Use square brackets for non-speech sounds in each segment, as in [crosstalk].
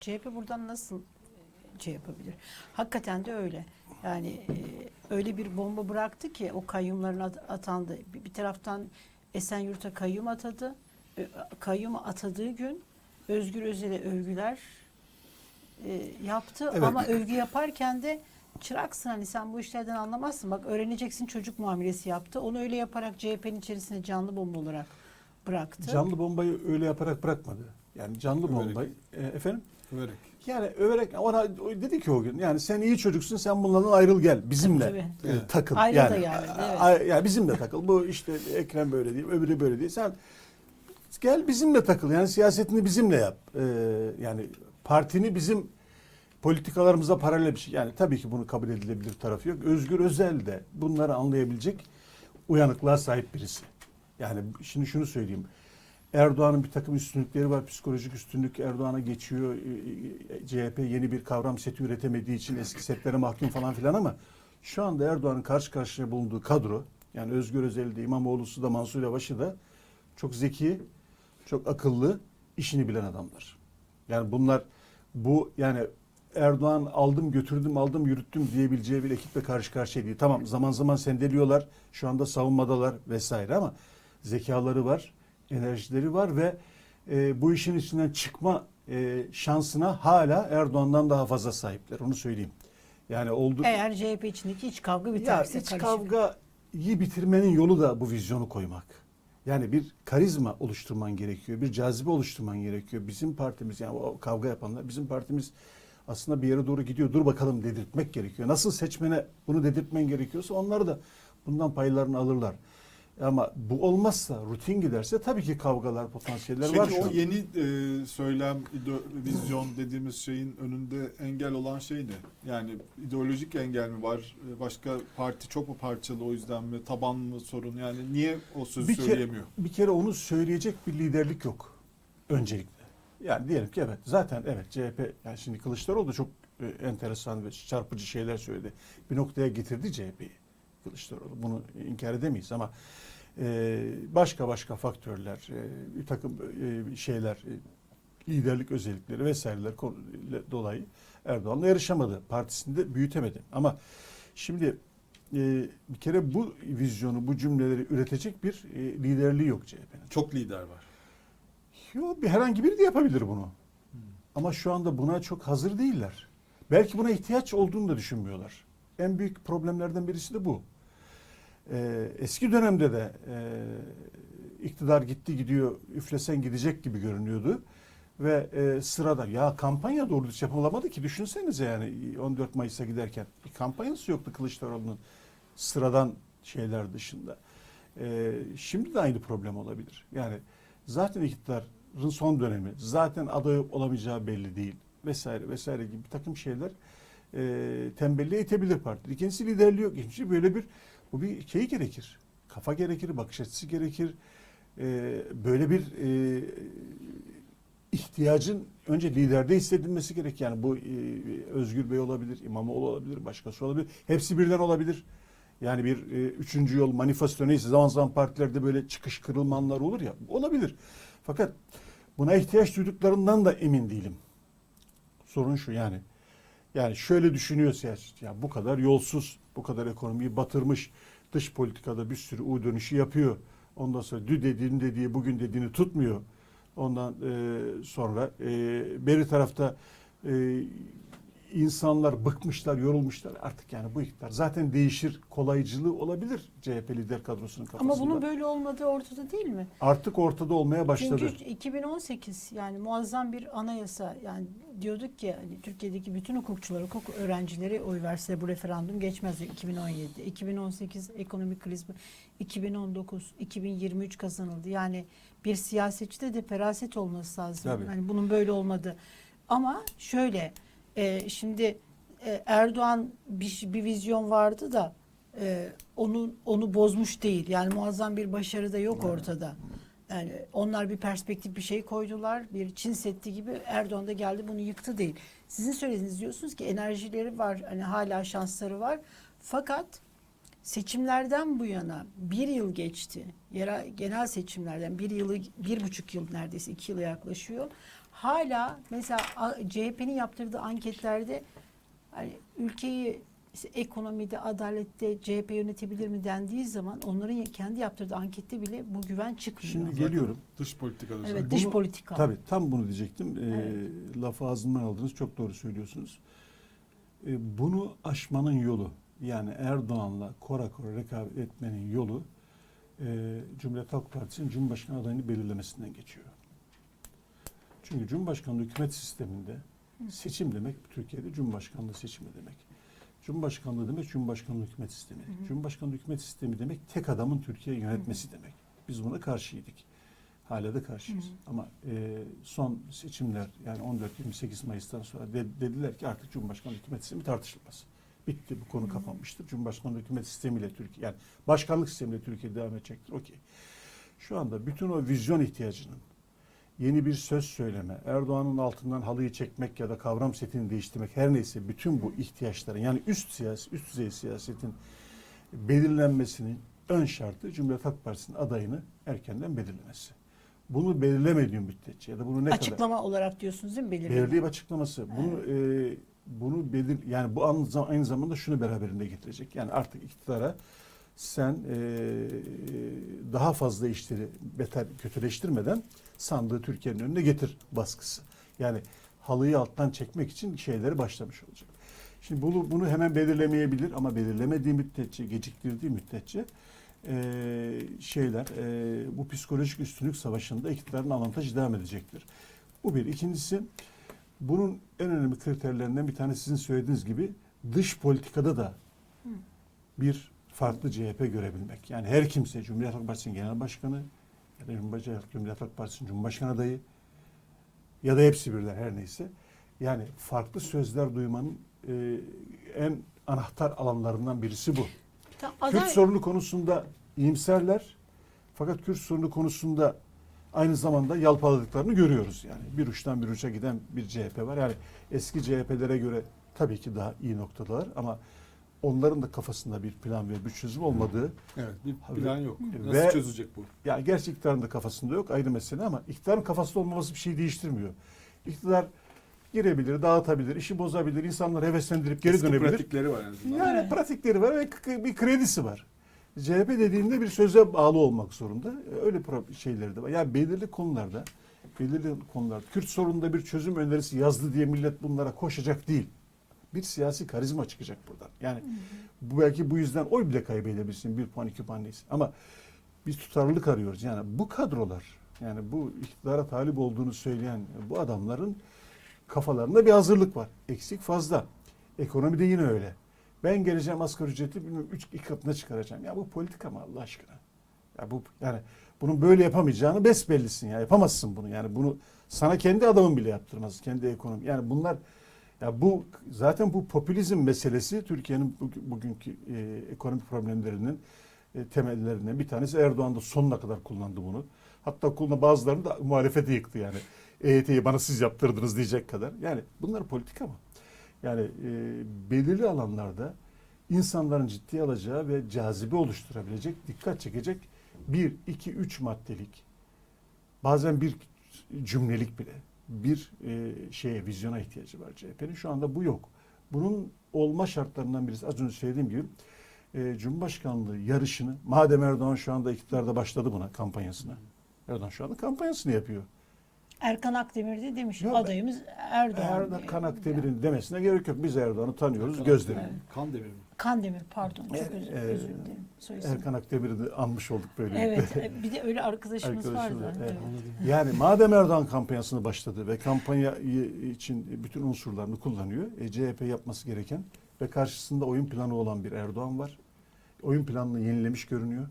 CHP buradan nasıl şey yapabilir? Hakikaten de öyle. Yani e, öyle bir bomba bıraktı ki o kayyumların at- atandı. Bir, bir taraftan Esenyurt'a kayyum atadı. Ö- Kayyum atadığı gün Özgür Özel'e övgüler e, yaptı Evet. ama övgü yaparken de çıraksın hani sen bu işlerden anlamazsın. Bak öğreneceksin çocuk muamelesi yaptı. Onu öyle yaparak CHP'nin içerisine canlı bomba olarak bıraktı. Canlı bombayı öyle yaparak bırakmadı. Yani canlı bombayı e, efendim Överek. yani överek ona dedi ki o gün yani sen iyi çocuksun sen bunlardan ayrıl gel bizimle Tabii, e, takıl. Ayrıl da yani, evet. a- yani bizimle takıl. Bu işte Ekrem böyle değil, öbürü böyle değil. Sen gel bizimle takıl. Yani siyasetini bizimle yap. E, yani partini bizim politikalarımıza paralel bir şey. Yani tabii ki bunu kabul edilebilir tarafı yok. Özgür Özel de bunları anlayabilecek uyanıklığa sahip birisi. Yani şimdi şunu söyleyeyim. Erdoğan'ın bir takım üstünlükleri var. Psikolojik üstünlük Erdoğan'a geçiyor. Ee, e, CHP yeni bir kavram seti üretemediği için eski setlere mahkum falan filan ama şu anda Erdoğan'ın karşı karşıya bulunduğu kadro yani Özgür Özel'i de İmamoğlu'su da Mansur Yavaş'ı da çok zeki, çok akıllı, işini bilen adamlar. Yani bunlar bu yani Erdoğan aldım götürdüm aldım yürüttüm diyebileceği bir ekiple karşı karşıya değil. Tamam zaman zaman sendeliyorlar. Şu anda savunmadalar vesaire ama zekaları var, enerjileri var ve e, bu işin içinden çıkma e, şansına hala Erdoğan'dan daha fazla sahipler. Onu söyleyeyim. Yani oldu. Eğer CHP içindeki iç kavga Ya biterse iç karışık. kavgayı bitirmenin yolu da bu vizyonu koymak. Yani bir karizma oluşturman gerekiyor, bir cazibe oluşturman gerekiyor. Bizim partimiz yani o kavga yapanlar bizim partimiz aslında bir yere doğru gidiyor. Dur bakalım dedirtmek gerekiyor. Nasıl seçmene bunu dedirtmen gerekiyorsa onlar da bundan paylarını alırlar. Ama bu olmazsa, rutin giderse tabii ki kavgalar, potansiyeller var Peki o yeni e, söylem, ide- vizyon dediğimiz şeyin önünde engel olan şey ne? Yani ideolojik engel mi var? E, Başka parti çok mu parçalı o yüzden mi? Taban mı sorun? Yani niye o sözü Bir kere- söyleyemiyor? Bir kere onu söyleyecek bir liderlik yok öncelikle. Yani diyelim ki evet zaten evet CHP yani şimdi Kılıçdaroğlu da çok e, enteresan ve çarpıcı şeyler söyledi. Bir noktaya getirdi CHP'yi Kılıçdaroğlu. Bunu inkar edemeyiz ama başka başka faktörler, e, bir takım e, şeyler, e, liderlik özellikleri vesaireler dolayı Erdoğan'la yarışamadı. Partisini de büyütemedi. Ama şimdi bir kere bu vizyonu, bu cümleleri üretecek bir liderliği yok CHP'nin. Çok lider var. Yok bir herhangi biri de yapabilir bunu. Ama şu anda buna çok hazır değiller. Belki buna ihtiyaç olduğunu da düşünmüyorlar. En büyük problemlerden birisi de bu. Ee, eski dönemde de e, iktidar gitti gidiyor, üflesen gidecek gibi görünüyordu. Ve e, sırada ya kampanya doğru düz yapılamadı ki düşünsenize yani 14 Mayıs'a giderken bir kampanyası yoktu Kılıçdaroğlu'nun sıradan şeyler dışında. Ee, şimdi de aynı problem olabilir. Yani zaten iktidarın son dönemi, zaten aday olamayacağı belli değil vesaire vesaire gibi bir takım şeyler e, tembelliğe itebilir parti. İkincisi liderliği yok. İkincisi böyle bir bu bir şey gerekir. Kafa gerekir, bakış açısı gerekir. E, böyle bir e, ihtiyacın önce liderde hissedilmesi gerek. Yani bu e, Özgür Bey olabilir, İmamoğlu olabilir, başkası olabilir. Hepsi birden olabilir. Yani bir e, üçüncü yol manifesto neyse zaman zaman partilerde böyle çıkış kırılmanlar olur ya olabilir. Fakat buna ihtiyaç duyduklarından da emin değilim. Sorun şu yani. Yani şöyle düşünüyor siyaset. Ya bu kadar yolsuz, bu kadar ekonomiyi batırmış, dış politikada bir sürü U dönüşü yapıyor. Ondan sonra dü dediğini dediği bugün dediğini tutmuyor. Ondan e, sonra e, beri tarafta e, insanlar bıkmışlar, yorulmuşlar. Artık yani bu iktidar zaten değişir kolaycılığı olabilir CHP lider kadrosunun kafasında. Ama bunun böyle olmadığı ortada değil mi? Artık ortada olmaya başladı. Çünkü 2018 yani muazzam bir anayasa yani diyorduk ki hani Türkiye'deki bütün hukukçular, hukuk öğrencileri oy verse bu referandum geçmez 2017'de. 2018 ekonomik kriz, 2019, 2023 kazanıldı. Yani bir siyasetçide de feraset olması lazım. Tabii. Yani bunun böyle olmadı. Ama şöyle e, şimdi e, Erdoğan bir, bir vizyon vardı da e, onu onu bozmuş değil. Yani muazzam bir başarı da yok ortada. Yani onlar bir perspektif bir şey koydular. Bir Çin Seddi gibi Erdoğan da geldi bunu yıktı değil. Sizin söylediğiniz diyorsunuz ki enerjileri var. Hani hala şansları var. Fakat seçimlerden bu yana bir yıl geçti. Yerel, genel seçimlerden bir yılı, bir buçuk yıl neredeyse iki yıla yaklaşıyor. Hala mesela CHP'nin yaptırdığı anketlerde hani ülkeyi işte ekonomide, adalette CHP yönetebilir mi dendiği zaman onların kendi yaptırdığı ankette bile bu güven çıkmıyor. Şimdi geliyorum. Dış politikada. evet, özellikle. dış Bunu- politika. Tabii tam bunu diyecektim. Ee, Evet. Lafı ağzımdan aldınız. Çok doğru söylüyorsunuz. Ee, bunu aşmanın yolu yani Erdoğan'la kora kora rekabet etmenin yolu e, Cumhuriyet Halk Partisi'nin Cumhurbaşkanı adayını belirlemesinden geçiyor. Çünkü Cumhurbaşkanlığı hükümet sisteminde seçim demek Türkiye'de Cumhurbaşkanlığı seçimi demek. Cumhurbaşkanlığı demek Cumhurbaşkanlığı hükümet sistemi. Hı hı. Cumhurbaşkanlığı hükümet sistemi demek tek adamın Türkiye yönetmesi demek. Biz buna karşıydık. Hala da karşıyız. Hı hı. Ama e, son seçimler yani 14-28 Mayıs'tan sonra de- dediler ki artık Cumhurbaşkanlığı hükümet sistemi tartışılmaz. Bitti bu konu Hı hı. kapanmıştır. Cumhurbaşkanlığı hükümet sistemiyle Türkiye yani başkanlık sistemiyle Türkiye devam edecektir. Okey. Şu anda bütün o vizyon ihtiyacının yeni bir söz söyleme, Erdoğan'ın altından halıyı çekmek ya da kavram setini değiştirmek her neyse bütün bu ihtiyaçların yani üst siyasi, üst düzey siyasetin belirlenmesinin ön şartı Cumhuriyet Halk Partisi'nin adayını erkenden belirlemesi. Bunu belirlemediği müddetçe ya da bunu ne kadar Açıklama olarak diyorsunuz değil mi? Belirleme. belirleyip açıklaması. Bunu e, bunu belir yani bu aynı zamanda şunu beraberinde getirecek. Yani artık iktidara sen e, daha fazla işleri beter kötüleştirmeden sandığı Türkiye'nin önüne getir baskısı. Yani halıyı alttan çekmek için şeyleri başlamış olacak. Şimdi bunu, bunu hemen belirlemeyebilir ama belirlemediği müddetçe, geciktirdiği müddetçe e, şeyler e, bu psikolojik üstünlük savaşında iktidarın avantajı devam edecektir. Bu bir. İkincisi bunun en önemli kriterlerinden bir tanesi sizin söylediğiniz gibi dış politikada da bir farklı CHP görebilmek. Yani her kimse Cumhuriyet Halk Partisi'nin genel başkanı ya da Cumhuriyet Halk Partisi'nin cumhurbaşkanı adayı ya da hepsi birler her neyse. Yani farklı sözler duymanın e, en anahtar alanlarından birisi bu. Ta- Kürt aday- sorunu konusunda iyimserler. Fakat Kürt sorunu konusunda aynı zamanda yalpaladıklarını görüyoruz yani. Bir uçtan bir uça giden bir CHP var. Yani eski CHP'lere göre tabii ki daha iyi noktalar ama onların da kafasında bir plan ve bir çözüm olmadığı Evet bir plan yok. Nasıl ve- çözecek bu? yani gerçi iktidarın da kafasında yok ayrı mesele ama iktidarın kafasında olmaması bir şey değiştirmiyor. İktidar girebilir, dağıtabilir, işi bozabilir, insanları heveslendirip geri Eski dönebilir. pratikleri var en azından. Yani Evet. pratikleri var ve bir kredisi var. CHP dediğinde bir söze bağlı olmak zorunda. Öyle pro- şeyleri de var. Yani belirli konularda, belirli konularda Kürt sorununda bir çözüm önerisi yazdı diye millet bunlara koşacak değil. Bir siyasi karizma çıkacak buradan. Yani bu belki bu yüzden oy bile kaybedebilirsin. Bir puan, iki puan neyse. Ama biz tutarlılık arıyoruz. Yani bu kadrolar, yani bu iktidara talip olduğunu söyleyen bu adamların kafalarında bir hazırlık var. Eksik fazla. Ekonomide yine öyle. Ben geleceğim asgari ücreti bilmem üç iki katına çıkaracağım. Ya bu politika mı Allah aşkına? Ya bu yani bunun böyle yapamayacağını besbellisin ya. Yapamazsın bunu. Yani bunu sana kendi adamın bile yaptırmaz. Kendi ekonomi. Yani bunlar ya bu zaten bu popülizm meselesi Türkiye'nin bugün- bugünkü e, ekonomik problemlerinin e, temellerinden bir tanesi. Erdoğan da sonuna kadar kullandı bunu. Hatta kullanı bazılarını da muhalefete yıktı yani. EYT'yi bana siz yaptırdınız diyecek kadar. Yani bunlar politika mı? Yani e, belirli alanlarda insanların ciddiye alacağı ve cazibe oluşturabilecek, dikkat çekecek bir, iki, üç maddelik, bazen bir cümlelik bile bir e, şeye, vizyona ihtiyacı var CHP'nin. Şu anda bu yok. Bunun olma şartlarından birisi az önce söylediğim gibi e, Cumhurbaşkanlığı yarışını, madem Erdoğan şu anda iktidarda başladı buna kampanyasına. Erdoğan şu anda kampanyasını yapıyor. Erkan Akdemir de demiş Yok, adayımız Erdoğan. Erdoğan diye. Kanak Demir'in demesine gerek yok. Biz Erdoğan'ı tanıyoruz, Erkan gözlerim. Evet. Kan demiri mi? Kandemir pardon çok E, özür, e, özür dilerim. Soy isim. Erkan Akdemir'i de anmış olduk böyle. Evet [laughs] e, bir de öyle arkadaşımız Arkadaşımız, vardı. evet. Evet. Yani madem Erdoğan kampanyasını başladı ve kampanya için bütün unsurlarını kullanıyor, e, CHP yapması gereken ve karşısında oyun planı olan bir Erdoğan var. Oyun planını yenilemiş görünüyor.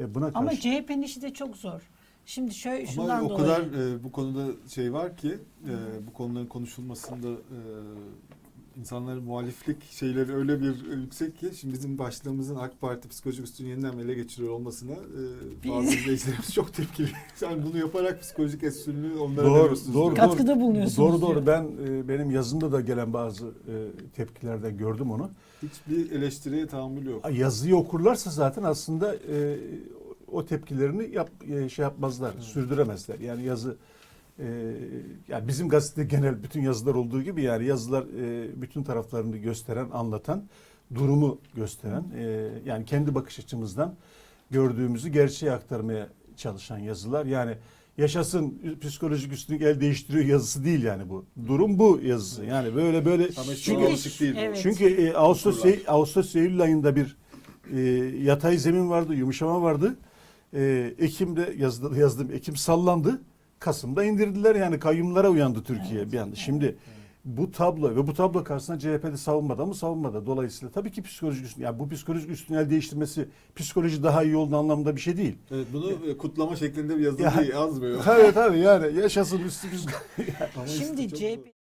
E, buna Ama karşı CHP'nin işi de çok zor. Şimdi şöyle Ama şundan o dolayı. kadar e, bu konuda şey var ki e, bu konuların konuşulmasında e, insanların muhaliflik şeyleri öyle bir e, yüksek ki şimdi bizim başlığımızın AK Parti psikolojik üstünü yeniden ele geçiriyor olmasına e, bazı izleyicilerimiz çok tepkili. [laughs] Yani bunu yaparak psikolojik üstünlüğü onlara Doğru, veriyorsunuz doğru, diyor. Katkıda bulunuyorsunuz Doğru doğru. Ben e, benim yazımda da gelen bazı e, tepkilerden gördüm onu. Hiçbir eleştiriye tahammül yok. Yazıyı okurlarsa zaten aslında e, o tepkilerini yap, e, şey yapmazlar, Evet. sürdüremezler. Yani yazı e, yani bizim gazete genel bütün yazılar olduğu gibi yani yazılar e, bütün taraflarını gösteren, anlatan, durumu gösteren e, yani kendi bakış açımızdan gördüğümüzü gerçeğe aktarmaya çalışan yazılar. Yani yaşasın psikolojik üstünlük el değiştiriyor yazısı değil yani bu. Durum bu yazısı. Yani böyle böyle Ama çünkü alışık değil. Evet. çünkü e, Ağustos Kurlar. Ağustos Eylül ayında bir e, yatay zemin vardı, yumuşama vardı. E, Ekim'de yazdı, yazdım. Ekim sallandı. Kasım'da indirdiler yani kayyumlara uyandı Türkiye bir anda. Şimdi bu tablo ve bu tablo karşısında CHP'de savunmadı mı savunmadı. Dolayısıyla tabii ki psikolojik üstün, yani bu psikolojik üstün el değiştirmesi psikoloji daha iyi olduğu anlamında bir şey değil. Evet, bunu e, kutlama şeklinde bir yazı Ya- değil, yazmıyor. tabii tabii yani yaşasın üstü psikolojik. Şimdi çok- CHP